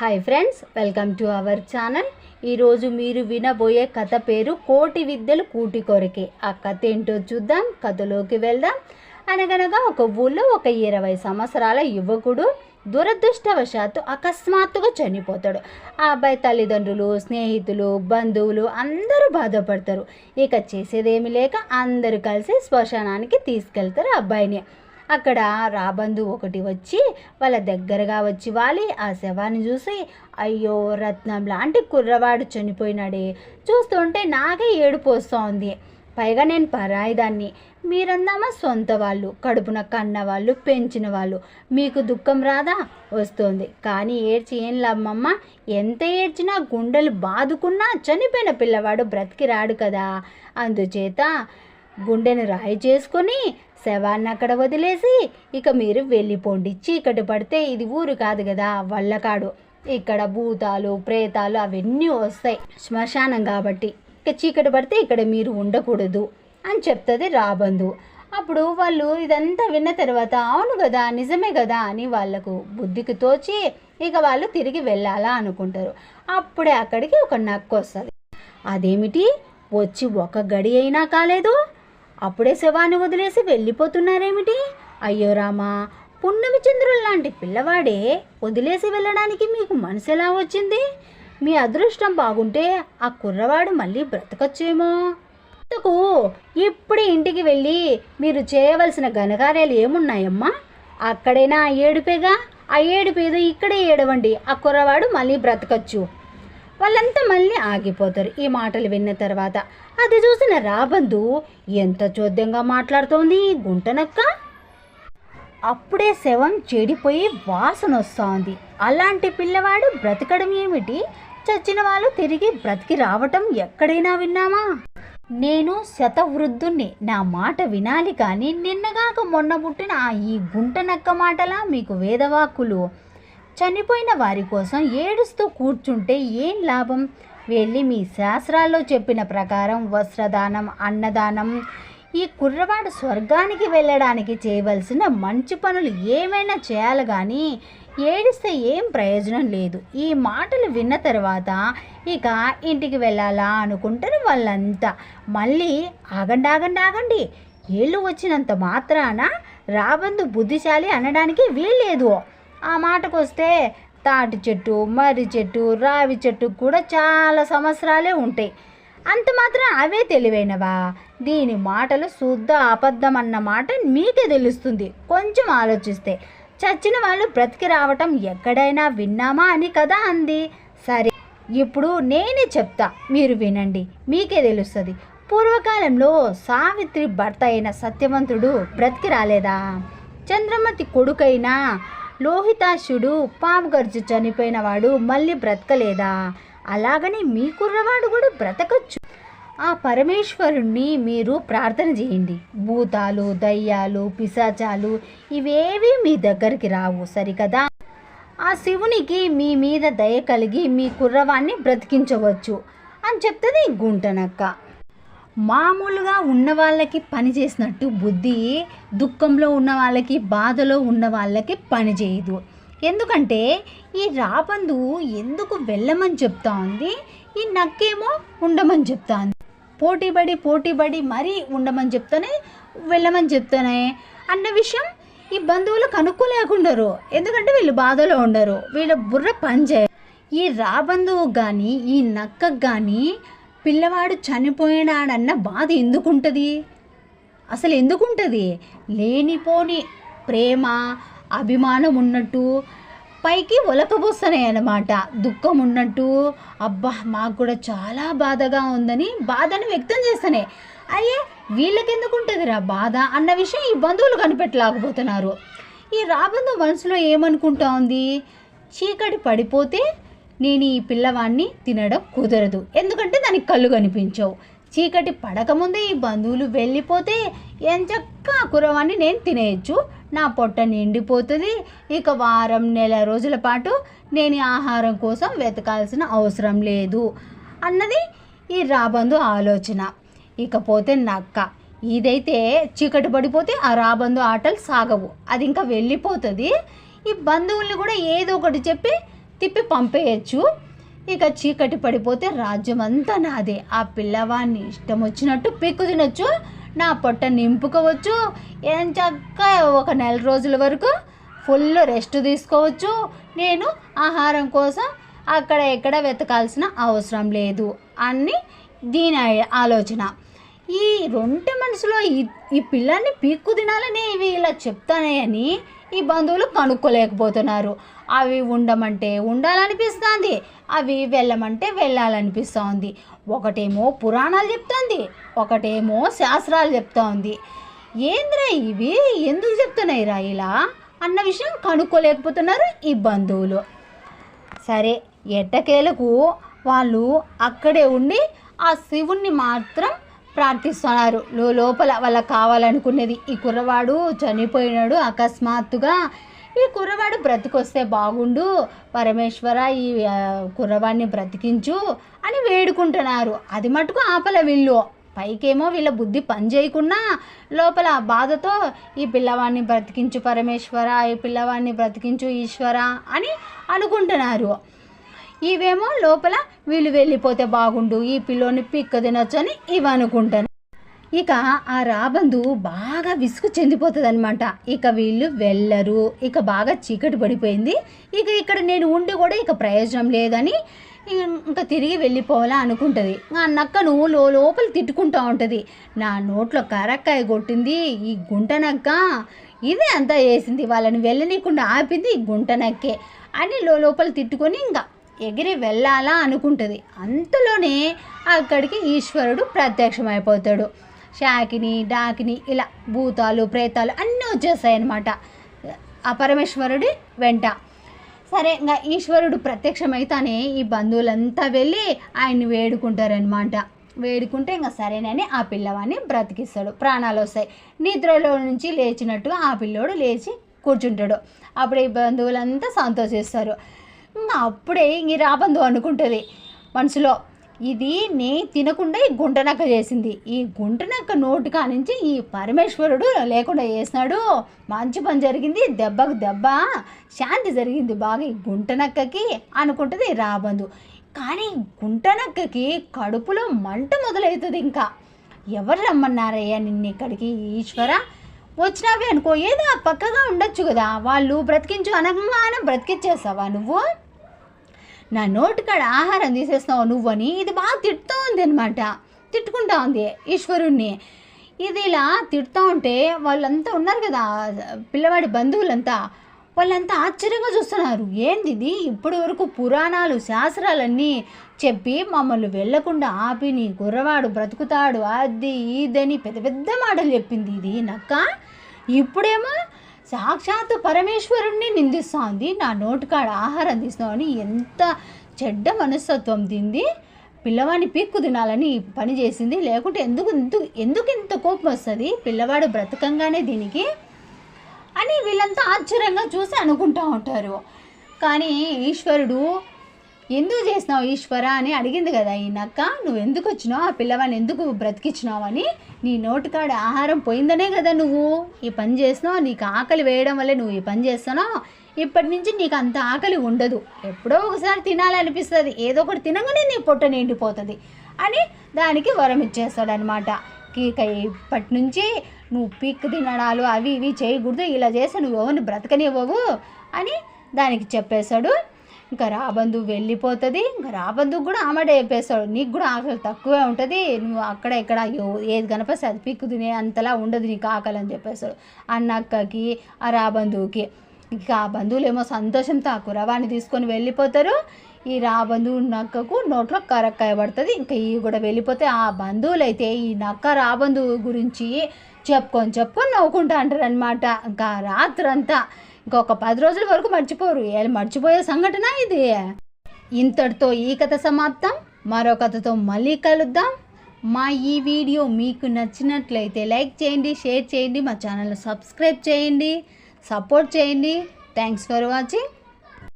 Hi friends welcome to our channel ఈరోజు మీరు వినబోయే కథ పేరు కోటి విద్యలు కూటి కొరకే. ఆ కథ ఏంటో చూద్దాం కథలోకి వెళ్దాం. అనగనగా ఒక ఊళ్ళో ఒక ఇరవై సంవత్సరాల యువకుడు దురదృష్టవశాత్తు అకస్మాత్తుగా చనిపోతాడు. ఆ అబ్బాయి తల్లిదండ్రులు స్నేహితులు బంధువులు అందరూ బాధపడతారు. ఇక చేసేదేమీ లేక అందరూ కలిసి శ్మశానానికి తీసుకెళ్తారు అబ్బాయిని. అక్కడ రాబందు ఒకటి వచ్చి వాళ్ళ దగ్గరగా వచ్చి వాలి ఆ శవాన్ని చూసి అయ్యో రత్నం లాంటి కుర్రవాడు చనిపోయినాడే. చూస్తుంటే నాకే ఏడుపు వస్తోంది. పైగా నేను పరాయిదాన్ని. మీరందామా సొంత వాళ్ళు? కడుపున కన్న వాళ్ళు పెంచిన వాళ్ళు. మీకు దుఃఖం రాదా? వస్తుంది. కానీ ఏడ్చి ఏం లాభమమ్మ? ఎంత ఏడ్చినా గుండెలు బాదుకున్నా చనిపోయిన పిల్లవాడు బ్రతికి రాడు కదా. అందుచేత గుండెను రాయి చేసుకొని శవాన్ని అక్కడ వదిలేసి ఇక మీరు వెళ్ళిపోండి. చీకటి పడితే ఇది ఊరు కాదు కదా వల్లకాడు. ఇక్కడ భూతాలు ప్రేతాలు అవన్నీ వస్తాయి. శ్మశానం కాబట్టి. ఇక చీకటి పడితే ఇక్కడ మీరు ఉండకూడదు అని చెప్తుంది రాబందు. అప్పుడు వాళ్ళు ఇదంతా విన్న తర్వాత అవును కదా నిజమే కదా అని వాళ్ళకు బుద్ధికి తోచి ఇక వాళ్ళు తిరిగి వెళ్ళాలా అనుకుంటారు. అప్పుడే అక్కడికి ఒక నక్క వస్తుంది. అదేమిటి? వచ్చి ఒక గడి అయినా కాలేదు అప్పుడే శవాన్ని వదిలేసి వెళ్ళిపోతున్నారేమిటి? అయ్యో రామా పున్నమి చంద్రుల్లాంటి పిల్లవాడే వదిలేసి వెళ్ళడానికి మీకు మనసు ఎలా వచ్చింది? మీ అదృష్టం బాగుంటే ఆ కుర్రవాడు మళ్ళీ బ్రతకొచ్చేమో. ఇంతకు ఇప్పుడే ఇంటికి వెళ్ళి మీరు చేయవలసిన ఘనకార్యాలు ఏమున్నాయమ్మా? అక్కడైనా ఆ ఏడుపేగా? ఆ ఏడుపేదో ఇక్కడే ఏడవండి. ఆ కుర్రవాడు మళ్ళీ బ్రతకచ్చు. వాళ్ళంతా మళ్ళీ ఆగిపోతారు. ఈ మాటలు విన్న తర్వాత అది చూసిన రాబందు ఎంత చోద్యంగా మాట్లాడుతోంది గుంటనక్క? అప్పుడే శవం చెడిపోయి వాసన వస్తోంది. అలాంటి పిల్లవాడు బ్రతకడం ఏమిటి? చచ్చిన వాళ్ళు తిరిగి బ్రతికి రావటం ఎక్కడైనా విన్నామా? నేను శతవృద్ధుణ్ణి. నా మాట వినాలి కానీ నిన్నగాక మొన్న పుట్టిన ఆ ఈ గుంటనక్క మాటలా మీకు వేదవాక్కులు. చనిపోయిన వారి కోసం ఏడుస్తూ కూర్చుంటే ఏం లాభం? వెళ్ళి మీ శాస్త్రాల్లో చెప్పిన ప్రకారం వస్త్రదానం అన్నదానం. ఈ కుర్రవాడు స్వర్గానికి వెళ్ళడానికి చేయవలసిన మంచి పనులు ఏమైనా చేయాలి కానీ ఏడిస్తే ఏం ప్రయోజనం లేదు. ఈ మాటలు విన్న తర్వాత ఇక ఇంటికి వెళ్ళాలా అనుకుంటారు వాళ్ళంతా. మళ్ళీ ఆగండి ఆగండి ఆగండి ఏళ్ళు వచ్చినంత మాత్రాన రాబందు బుద్ధిశాలి అనడానికి వీల్లేదు. ఆ మాటకు వస్తే తాటి చెట్టు మర్రి చెట్టు రావి చెట్టు కూడా చాలా సంవత్సరాలే ఉంటాయి. అంత మాత్రం అవే తెలివైనవా? దీని మాటలు శుద్ధ అబద్ధం అన్న మాట మీకే తెలుస్తుంది. కొంచెం ఆలోచిస్తే చచ్చిన వాళ్ళు బ్రతికి రావటం ఎక్కడైనా విన్నామా అని కదా అంది. సరే ఇప్పుడు నేనే చెప్తా. మీరు వినండి మీకే తెలుస్తుంది. పూర్వకాలంలో సావిత్రి భర్త అయిన సత్యవంతుడు బ్రతికి రాలేదా? చంద్రమతి కొడుకైనా లోహితాశుడు పాము గర్జు చనిపోయినవాడు మళ్ళీ బ్రతకలేదా? అలాగని మీ కుర్రవాడు కూడా బ్రతకచ్చు. ఆ పరమేశ్వరుణ్ణి మీరు ప్రార్థన చేయండి. భూతాలు దయ్యాలు పిశాచాలు ఇవేవి మీ దగ్గరికి రావు. సరికదా? ఆ శివునికి మీ మీద దయ కలిగి మీ కుర్రవాణ్ణి బ్రతికించవచ్చు అని చెప్తుంది గుంటనక్క. మామూలుగా ఉన్న వాళ్ళకి పని చేసినట్టు బుద్ధి దుఃఖంలో ఉన్న వాళ్ళకి బాధలో ఉన్న వాళ్ళకి పని చేయదు. ఎందుకంటే ఈ రాబందు ఎందుకు వెళ్ళమని చెప్తా ఉంది ఈ నక్కేమో ఉండమని చెప్తా ఉంది పోటీపడి పోటీపడి మరీ ఉండమని చెప్తానే వెళ్ళమని చెప్తానే అన్న విషయం ఈ బంధువులు కనుక్కోలేకుండరు ఎందుకంటే వీళ్ళు బాధలో ఉండరు. వీళ్ళ బుర్ర పని చేయరు. ఈ రాబంధువు కానీ ఈ నక్కకు కానీ పిల్లవాడు చనిపోయినాడన్న బాధ ఎందుకుంటుంది? అసలు ఎందుకుంటుంది? లేనిపోని ప్రేమ అభిమానం ఉన్నట్టు పైకి ఒలకబోస్తున్నాయి అన్నమాట. దుఃఖం ఉన్నట్టు అబ్బా మాకు కూడా చాలా బాధగా ఉందని బాధను వ్యక్తం చేస్తున్నాయి అయ్యే వీళ్ళకెందుకు ఉంటుందిరా బాధ అన్న విషయం ఈ బంధువులు కనిపెట్టలేకపోతున్నారు. ఈ రాబంధు మనసులో ఏమనుకుంటా ఉంది? చీకటి పడిపోతే నేను ఈ పిల్లవాడిని తినడం కుదరదు. ఎందుకంటే దానికి కళ్ళు కనిపించవు. చీకటి పడకముందే ఈ బంధువులు వెళ్ళిపోతే ఎంచక్క ఆ కురవాన్ని నేను తినేయచ్చు. నా పొట్ట నిండిపోతుంది. ఇక వారం నెల రోజుల పాటు నేను ఆహారం కోసం వెతకాల్సిన అవసరం లేదు అన్నది ఈ రాబందు ఆలోచన. ఇకపోతే నక్క ఇదైతే చీకటి పడిపోతే ఆ రాబందు ఆటలు సాగవు. అది ఇంకా వెళ్ళిపోతుంది. ఈ బంధువుల్ని కూడా ఏదో ఒకటి చెప్పి తిప్పి పంపేయచ్చు. ఇక చీకటి పడిపోతే రాజ్యం అంతా నాదే. ఆ పిల్లవాడిని ఇష్టం వచ్చినట్టు పీక్కు తినొచ్చు నా పొట్ట నింపుకోవచ్చు. ఏం చక్క ఒక నెల రోజుల వరకు ఫుల్ రెస్ట్ తీసుకోవచ్చు. నేను ఆహారం కోసం అక్కడ ఎక్కడ వెతకాల్సిన అవసరం లేదు అని దీని ఆలోచన. ఈ రెండు మనసులో ఈ ఈ పిల్లాన్ని పీక్కు తినాలని ఇవి ఇలా అని ఈ బంధువులు కనుక్కోలేకపోతున్నారు. అవి ఉండమంటే ఉండాలనిపిస్తుంది అవి వెళ్ళమంటే వెళ్ళాలనిపిస్తోంది. ఒకటేమో పురాణాలు చెప్తుంది ఒకటేమో శాస్త్రాలు చెప్తా ఉంది ఏంద్రా ఇవి? ఎందుకు చెప్తున్నాయిరా ఇలా? అన్న విషయం కనుక్కోలేకపోతున్నారు ఈ బంధువులు. సరే ఎట్టకేలకు వాళ్ళు అక్కడే ఉండి ఆ శివుణ్ణి మాత్రం ప్రార్థిస్తున్నారు. లోపల వాళ్ళకి కావాలనుకునేది ఈ కుర్రవాడు చనిపోయినాడు అకస్మాత్తుగా. ఈ కుర్రవాడు బ్రతికొస్తే బాగుండు. పరమేశ్వర ఈ కుర్రవాడిని బ్రతికించు అని వేడుకుంటున్నారు. అది మటుకు ఆపల వీళ్ళు. పైకేమో వీళ్ళ బుద్ధి పనిచేయకుండా లోపల బాధతో ఈ పిల్లవాడిని బ్రతికించు పరమేశ్వర ఈ పిల్లవాడిని బ్రతికించు ఈశ్వర అని అనుకుంటున్నారు. ఇవేమో లోపల వీళ్ళు వెళ్ళిపోతే బాగుండు ఈ పిల్లోని పిక్క తినొచ్చని ఇవి అనుకుంటాను. ఇక ఆ రాబందు బాగా విసుగు చెందిపోతుంది అనమాట ఇక వీళ్ళు వెళ్ళరు ఇక బాగా చీకటి పడిపోయింది. ఇక ఇక్కడ నేను ఉండి కూడా ఇక ప్రయోజనం లేదని ఇంకా తిరిగి వెళ్ళిపోవాలా అనుకుంటుంది. ఆ నక్కను లో లోపల తిట్టుకుంటూ ఉంటుంది. నా నోట్లో కరక్కాయ కొట్టింది ఈ గుంట నక్క. ఇదే అంతా వేసింది వాళ్ళని వెళ్ళనీయకుండా ఆపింది ఈ గుంట నక్కే అని లో లోపల తిట్టుకొని ఇంకా ఎగిరి వెళ్ళాలా అనుకుంటుంది. అంతలోనే అక్కడికి ఈశ్వరుడు ప్రత్యక్షమైపోతాడు. శాకిని డాకిని ఇలా భూతాలు ప్రేతాలు అన్నీ వచ్చేస్తాయి అనమాట ఆ పరమేశ్వరుడి వెంట. సరే ఇంకా ఈశ్వరుడు ప్రత్యక్షమైతానే ఈ బంధువులంతా వెళ్ళి ఆయన్ని వేడుకుంటారనమాట వేడుకుంటే ఇంకా సరేనని ఆ పిల్లవాడిని బ్రతికిస్తాడు. ప్రాణాలు వస్తాయి. నిద్రలో నుంచి లేచినట్టుగా ఆ పిల్లోడు లేచి కూర్చుంటాడు. అప్పుడు ఈ బంధువులంతా సంతోషిస్తారు. అప్పుడే ఇంక రాబందు అనుకుంటుంది మనసులో ఇది నే తినకుండా ఈ గుంటనక్క చేసింది. ఈ గుంటనక్క నోటి కానించి ఈ పరమేశ్వరుడు లేకుండా చేసినాడు. మంచి పని జరిగింది. దెబ్బకు దెబ్బ. శాంతి జరిగింది బాగా ఈ గుంటనక్కకి అనుకుంటుంది రాబందు. కానీ గుంటనక్కకి కడుపులో మంట మొదలవుతుంది ఇంకా. ఎవరు రమ్మన్నారయ్యా నిన్ను ఇక్కడికి? ఈశ్వర వచ్చినావే అనుకో. ఏదో ఆ పక్కగా ఉండొచ్చు కదా. వాళ్ళు బ్రతికించు అనగానే బ్రతికిచ్చేస్తావా నువ్వు? నా నోటికాడ ఆహారం తీసేస్తావు నువ్వని ఇది బాగా తిడుతూ ఉంది అనమాట తిట్టుకుంటా ఉంది ఈశ్వరుణ్ణి. ఇది ఇలా తిడుతూ ఉంటే వాళ్ళంతా ఉన్నారు కదా పిల్లవాడి బంధువులంతా. వాళ్ళంతా ఆశ్చర్యంగా చూస్తున్నారు. ఏంది ఇది? ఇప్పటి వరకు పురాణాలు శాస్త్రాలన్నీ చెప్పి మమ్మల్ని వెళ్ళకుండా ఆపి నీ కుర్రవాడు బ్రతుకుతాడు. అది ఇదని పెద్ద పెద్ద మాటలు చెప్పింది ఇది. నక్క? ఇప్పుడేమో సాక్షాత్ పరమేశ్వరుణ్ణి నిందిస్తోంది. నా నోటికాడ ఆహారం తీస్తున్నామని ఎంత చెడ్డ మనస్తత్వం తింది. పిల్లవాడిని పీక్కు తినాలని పని చేసింది. లేకుంటే ఎందుకు ఎందుకు ఎందుకు ఇంత కోపం వస్తుంది? పిల్లవాడు బ్రతకంగానే దీనికి అని వీళ్ళంతా ఆశ్చర్యంగా చూసి అనుకుంటూ ఉంటారు. కానీ ఈశ్వరుడు ఎందుకు చేసినావు ఈశ్వర అని అడిగింది కదా ఈ నక్క. నువ్వు ఎందుకు వచ్చినావు? ఆ పిల్లవాడిని ఎందుకు బ్రతికించినావు అని. నీ నోటికాడ ఆహారం పోయిందనే కదా నువ్వు. ఈ పని చేసినావు నీకు ఆకలి వేయడం వల్లే నువ్వు ఈ పని చేస్తున్నావు. ఇప్పటి నుంచి నీకు అంత ఆకలి ఉండదు. ఎప్పుడో ఒకసారి తినాలనిపిస్తుంది. ఏదో ఒకటి తినగానే నీ పొట్ట నిండిపోతుంది అని దానికి వరం ఇచ్చేస్తాడనమాట ఇక ఇప్పటి నుంచి నువ్వు పీక్ తినడాలు అవి ఇవి చేయకూడదు. ఇలా చేస్తే నువ్వు ఎవరిని బ్రతకనివ్వవు అని దానికి చెప్పేశాడు ఇంకా రాబందు వెళ్ళిపోతుంది. ఇంకా రాబందు కూడా ఆమెడే చెప్పేస్తాడు. నీకు కూడా ఆకలి తక్కువే ఉంటుంది. నువ్వు అక్కడ ఇక్కడ ఏది కనపడితే అది పిక్కు తినే అంతలా ఉండదు నీకు ఆకలి అని చెప్పేస్తాడు అన్న అక్కకి ఆ రాబంధువుకి ఇక ఆ బంధువులేమో సంతోషంతో ఆ కురవాన్ని తీసుకొని వెళ్ళిపోతారు. ఈ రాబంధువు నక్కకు నోట్లో కరక్కాయ పడుతుంది. ఇంకా ఇవి కూడా వెళ్ళిపోతే ఆ బంధువులు అయితే ఈ నక్క రాబందు గురించి చెప్పుకొని చెప్పుకొని నవ్వుకుంటా అంటారు అనమాట ఇంకా రాత్రంతా ఇంకొక పది రోజుల వరకు మర్చిపోరు. మర్చిపోయే సంఘటన ఇది. ఇంతటితో ఈ కథ సమాప్తం. మరో కథతో మళ్ళీ కలుద్దాం. మా ఈ వీడియో మీకు నచ్చినట్లయితే లైక్ చేయండి షేర్ చేయండి మా ఛానల్ సబ్స్క్రైబ్ చేయండి సపోర్ట్ చేయండి. Thanks for watching.